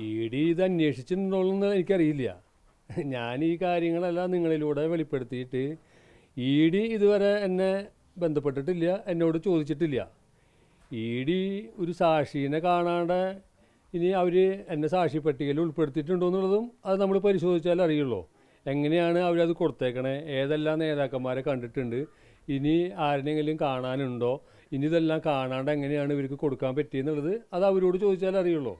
E D ഇത് അന്വേഷിച്ചിട്ടുണ്ടോയെന്ന് എനിക്കറിയില്ല. ഞാൻ ഈ കാര്യങ്ങളെല്ലാം നിങ്ങളിലൂടെ വെളിപ്പെടുത്തിയിട്ട് ഇ ഡി ഇതുവരെ എന്നെ ബന്ധപ്പെട്ടിട്ടില്ല എന്നോട് ചോദിച്ചിട്ടില്ല. ഇ ഡി ഒരു സാക്ഷീനെ കാണാണ്ട് ഇനി അവർ എന്നെ സാക്ഷി പട്ടികയിൽ ഉൾപ്പെടുത്തിയിട്ടുണ്ടോ എന്നുള്ളതും അത് നമ്മൾ പരിശോധിച്ചാൽ അറിയുള്ളൂ. എങ്ങനെയാണ് അവരത് കൊടുത്തേക്കണേ? ഏതെല്ലാം നേതാക്കന്മാരെ കണ്ടിട്ടുണ്ട്? ഇനി ആരെങ്കിലും കാണാനുണ്ടോ? ഇനി ഇതെല്ലാം കാണാണ്ട് എങ്ങനെയാണ് ഇവർക്ക് കൊടുക്കാൻ പറ്റിയെന്നുള്ളത് അത് അവരോട് ചോദിച്ചാൽ അറിയുള്ളൂ.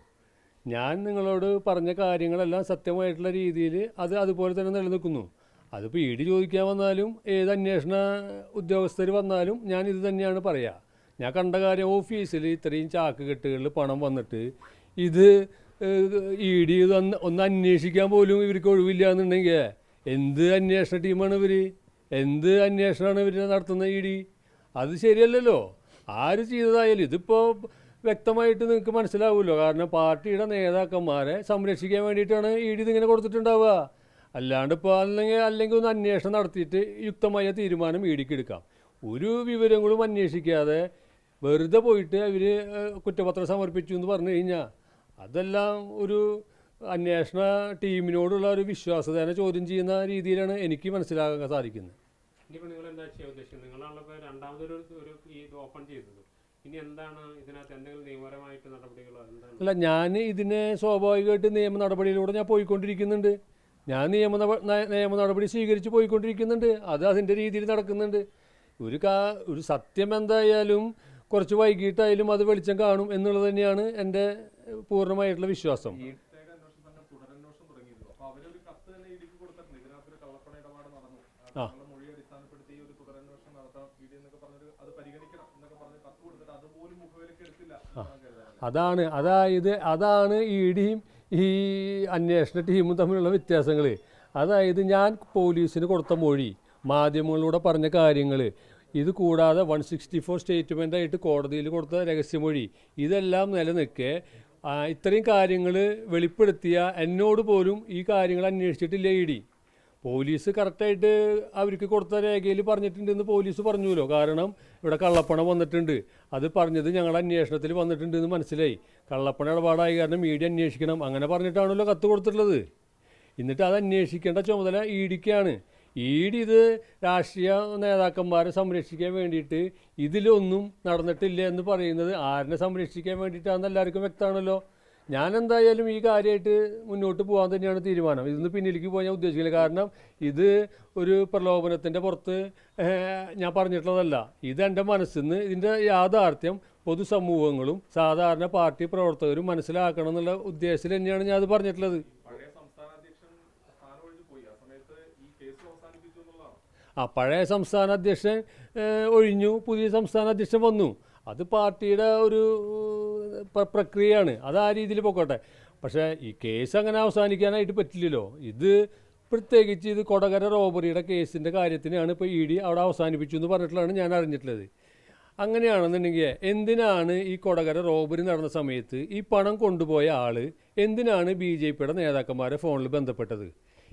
ഞാൻ നിങ്ങളോട് പറഞ്ഞ കാര്യങ്ങളെല്ലാം സത്യമായിട്ടുള്ള രീതിയിൽ അത് അതുപോലെ തന്നെ നിലനിൽക്കുന്നു. അതിപ്പോൾ ഇ ഡി ചോദിക്കാൻ വന്നാലും ഏത് അന്വേഷണ ഉദ്യോഗസ്ഥർ വന്നാലും ഞാൻ ഇത് തന്നെയാണ് പറയുക ഞാൻ കണ്ട കാര്യം ഓഫീസിൽ ഇത്രയും ചാക്ക് കെട്ടുകളിൽ പണം വന്നിട്ട് ഇത് ഇ ഡി ഒന്ന് ഒന്ന് അന്വേഷിക്കാൻ പോലും ഇവർക്ക് ഒഴിവില്ല എന്നുണ്ടെങ്കിൽ എന്ത് അന്വേഷണ ടീമാണ് ഇവർ എന്ത് അന്വേഷണമാണ് ഇവർ നടത്തുന്നത് ഇ ഡി? അത് ശരിയല്ലല്ലോ. ആര് ചെയ്തതായാലും ഇതിപ്പോൾ വ്യക്തമായിട്ട് നിങ്ങൾക്ക് മനസ്സിലാവുമല്ലോ കാരണം പാർട്ടിയുടെ നേതാക്കന്മാരെ സംരക്ഷിക്കാൻ വേണ്ടിയിട്ടാണ് ഇ ഡി ഇതിങ്ങനെ കൊടുത്തിട്ടുണ്ടാവുക. അല്ലാണ്ട് ഇപ്പോൾ അല്ലെങ്കിൽ അല്ലെങ്കിൽ ഒന്ന് അന്വേഷണം നടത്തിയിട്ട് യുക്തമായ തീരുമാനം ഇ ഡിക്ക് എടുക്കാം. ഒരു വിവരങ്ങളും അന്വേഷിക്കാതെ വെറുതെ പോയിട്ട് അവർ കുറ്റപത്രം സമർപ്പിച്ചു എന്ന് പറഞ്ഞു കഴിഞ്ഞാൽ അതെല്ലാം ഒരു അന്വേഷണ ടീമിനോടുള്ള ഒരു വിശ്വാസതേനെ ചോദ്യം ചെയ്യുന്ന രീതിയിലാണ് എനിക്ക് മനസ്സിലാക്കാൻ സാധിക്കുന്നത്. ഒരു ഈ ഓപ്പൺ ഇനി എന്താണ് ഇതിനകത്ത് എന്തെങ്കിലും നിയമപരമായിട്ട് നടപടികളോ എന്താണ്? അല്ല ഞാൻ ഇതിനെ സ്വാഭാവികമായിട്ട് നിയമ നടപടിയിലൂടെ ഞാൻ പോയിക്കൊണ്ടിരിക്കുന്നുണ്ട്. ഞാൻ നിയമ നിയമ നടപടി സ്വീകരിച്ച് പോയിക്കൊണ്ടിരിക്കുന്നുണ്ട്. അത് അതിന്റെ രീതിയിൽ നടക്കുന്നുണ്ട്. ഒരു കാ ഒരു സത്യം എന്തായാലും കുറച്ച് വൈകിട്ടായാലും അത് വെളിച്ചം കാണും എന്നുള്ളത് തന്നെയാണ് എന്റെ പൂർണമായിട്ടുള്ള വിശ്വാസം. ആ. അതാണ് അതായത് അതാണ് ഈ ഇടിയും ഈ അന്വേഷണ ടീമും തമ്മിലുള്ള വ്യത്യാസങ്ങൾ അതായത് ഞാൻ പോലീസിന് കൊടുത്ത മൊഴി മാധ്യമങ്ങളിലൂടെ പറഞ്ഞ കാര്യങ്ങൾ ഇത് കൂടാതെ വൺ സിക്സ്റ്റി ഫോർ സ്റ്റേറ്റ്മെന്റായിട്ട് കോടതിയിൽ കൊടുത്ത രഹസ്യമൊഴി ഇതെല്ലാം നിലനിൽക്കെ ഇത്രയും കാര്യങ്ങൾ വെളിപ്പെടുത്തിയ എന്നോട് പോലും ഈ കാര്യങ്ങൾ അന്വേഷിച്ചിട്ടില്ല ഇ ഡി. പോലീസ് കറക്റ്റായിട്ട് അവർക്ക് കൊടുത്ത രേഖയിൽ പറഞ്ഞിട്ടുണ്ടെന്ന് പോലീസ് പറഞ്ഞുല്ലോ കാരണം ഇവിടെ കള്ളപ്പണം വന്നിട്ടുണ്ട്. അത് പറഞ്ഞത് ഞങ്ങളുടെ അന്വേഷണത്തിൽ വന്നിട്ടുണ്ട് എന്ന് മനസ്സിലായി. കള്ളപ്പണ ഇടപാടായ കാരണം മീഡിയ അന്വേഷിക്കണം. അങ്ങനെ പറഞ്ഞിട്ടാണല്ലോ കത്ത് കൊടുത്തിട്ടുള്ളത്. എന്നിട്ട് അത് അന്വേഷിക്കേണ്ട ചുമതല ഇ ഡിക്കാണ്. ഇ ഡി ഇത് രാഷ്ട്രീയ നേതാക്കന്മാരെ സംരക്ഷിക്കാൻ വേണ്ടിയിട്ട് ഇതിലൊന്നും നടന്നിട്ടില്ല എന്ന് പറയുന്നത് ആരിനെ സംരക്ഷിക്കാൻ വേണ്ടിയിട്ടാണെന്ന് എല്ലാവർക്കും വ്യക്തമാണല്ലോ. ഞാൻ എന്തായാലും ഈ കാര്യമായിട്ട് മുന്നോട്ട് പോകാൻ തന്നെയാണ് തീരുമാനം. ഇതിന്ന് പിന്നിലേക്ക് പോകാൻ ഞാൻ ഉദ്ദേശിക്കില്ല. കാരണം ഇത് ഒരു പ്രലോഭനത്തിന്റെ പുറത്ത് ഞാൻ പറഞ്ഞിട്ടുള്ളതല്ല. ഇത് എന്റെ മനസ്സിൽ നിന്ന് ഇതിന്റെ യാഥാർത്ഥ്യം പൊതുസമൂഹങ്ങളും സാധാരണ പാർട്ടി പ്രവർത്തകരും മനസ്സിലാക്കണം എന്നുള്ള ഉദ്ദേശത്തിൽ തന്നെയാണ് ഞാൻ അത് പറഞ്ഞിട്ടുള്ളത് ആ പഴയ സംസ്ഥാന അധ്യക്ഷൻ ഒഴിഞ്ഞു. പുതിയ സംസ്ഥാന അധ്യക്ഷൻ വന്നു. അത് പാർട്ടിയുടെ ഒരു പ്രക്രിയയാണ്. അത് ആ രീതിയിൽ പൊക്കോട്ടെ. പക്ഷേ ഈ കേസ് അങ്ങനെ അവസാനിക്കാനായിട്ട് പറ്റില്ലല്ലോ. ഇത് പ്രത്യേകിച്ച് ഇത് കൊടകര റോബറിയുടെ കേസിന്റെ കാര്യത്തിനാണ് ഇപ്പോൾ ഇ ഡി അവിടെ അവസാനിപ്പിച്ചു എന്ന് പറഞ്ഞിട്ടുള്ളതാണ് ഞാൻ അറിഞ്ഞിട്ടുള്ളത്. അങ്ങനെയാണെന്നുണ്ടെങ്കിൽ എന്തിനാണ് ഈ കൊടകര റോബറി നടന്ന സമയത്ത് ഈ പണം കൊണ്ടുപോയ ആൾ എന്തിനാണ് ബി ജെ പിയുടെ നേതാക്കന്മാരെ ഫോണിൽ ബന്ധപ്പെട്ടത്?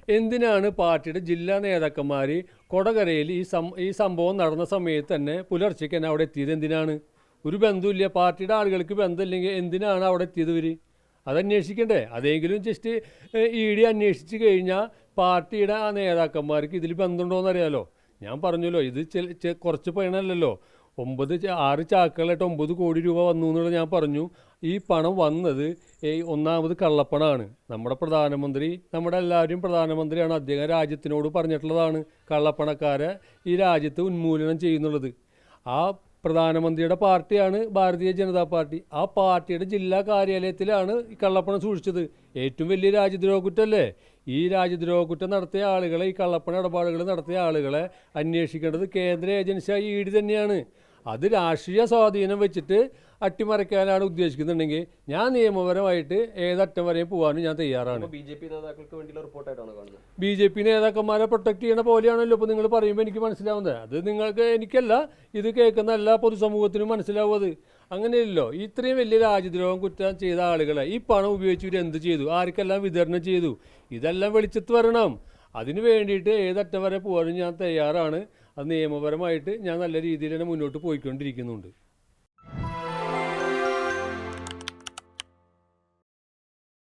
എന്തിനാണ് പാർട്ടിയുടെ ജില്ലാ നേതാക്കന്മാർ കൊടകരയിൽ ഈ സം ഈ സംഭവം നടന്ന സമയത്ത് തന്നെ പുലർച്ചയ്ക്ക് തന്നെ അവിടെ എത്തിയത്? എന്തിനാണ്? ഒരു ബന്ധമില്ല പാർട്ടിയുടെ ആളുകൾക്ക് ബന്ധമില്ലെങ്കിൽ എന്തിനാണ് അവിടെ എത്തിയത് ഇവർ അതന്വേഷിക്കണ്ടേ? അതെങ്കിലും ജസ്റ്റ് ഇ ഡി അന്വേഷിച്ച് കഴിഞ്ഞാൽ പാർട്ടിയുടെ ആ നേതാക്കന്മാർക്ക് ഇതിൽ ബന്ധമുണ്ടോയെന്ന് അറിയാലോ ഞാൻ പറഞ്ഞല്ലോ ഇത് ചെ- കുറച്ച് പണമല്ലല്ലോ. ഒമ്പത് ആറ് ചാക്കുകളായിട്ട് ഒമ്പത് കോടി രൂപ വന്നു എന്നുള്ളത് ഞാൻ പറഞ്ഞു. ഈ പണം വന്നത് ഒന്നാമത് കള്ളപ്പണമാണ് നമ്മുടെ പ്രധാനമന്ത്രി നമ്മുടെ എല്ലാവരും പ്രധാനമന്ത്രിയാണ്. അദ്ദേഹം രാജ്യത്തിനോട് പറഞ്ഞിട്ടുള്ളതാണ് കള്ളപ്പണക്കാരെ ഈ രാജ്യത്ത് ഉന്മൂലനം ചെയ്യുന്നുള്ളത്. ആ പ്രധാനമന്ത്രിയുടെ പാർട്ടിയാണ് ഭാരതീയ ജനതാ പാർട്ടി. ആ പാർട്ടിയുടെ ജില്ലാ കാര്യാലയത്തിലാണ് ഈ കള്ളപ്പണം സൂക്ഷിച്ചത്. ഏറ്റവും വലിയ രാജ്യദ്രോഹ കുറ്റമല്ലേ ഈ രാജ്യദ്രോഹ കുറ്റം നടത്തിയ ആളുകളെ ഈ കള്ളപ്പണ ഇടപാടുകൾ നടത്തിയ ആളുകളെ അന്വേഷിക്കേണ്ടത് കേന്ദ്ര ഏജൻസിയായ ഇ ഡി തന്നെയാണ്. അത് രാഷ്ട്രീയ സ്വാധീനം വെച്ചിട്ട് അട്ടിമറിക്കാനാണ് ഉദ്ദേശിക്കുന്നുണ്ടെങ്കിൽ ഞാൻ നിയമപരമായിട്ട് ഏതറ്റം വരെയും പോകാനും ഞാൻ തയ്യാറാണ്. ബി ജെ പി നേതാക്കൾക്ക് വേണ്ടിയുള്ള റിപ്പോർട്ടായിട്ടാണ് കാണുന്നത്? ബി ജെ പി നേതാക്കന്മാരെ പ്രൊട്ടക്ട് ചെയ്യണ പോലെയാണല്ലോ ഇപ്പോൾ നിങ്ങൾ പറയുമ്പോൾ എനിക്ക് മനസ്സിലാവുന്നത്. അത് നിങ്ങൾക്ക് എനിക്കല്ല ഇത് കേൾക്കുന്ന എല്ലാ പൊതുസമൂഹത്തിനും മനസ്സിലാവുന്നത് അങ്ങനെയല്ലോ ഇത്രയും വലിയ രാജ്യദ്രോഹം കുറ്റം ചെയ്ത ആളുകളെ ഈ പണം ഉപയോഗിച്ച് ഇവർ എന്ത് ചെയ്തു? ആർക്കെല്ലാം വിതരണം ചെയ്തു? ഇതെല്ലാം വെളിച്ചത്ത് വരണം. അതിന് വേണ്ടിയിട്ട് ഏതറ്റം വരെ പോകാനും ഞാൻ തയ്യാറാണ്. അത് നിയമപരമായിട്ട് ഞാൻ നല്ല രീതിയിൽ തന്നെ മുന്നോട്ട് പോയിക്കൊണ്ടിരിക്കുന്നുണ്ട്.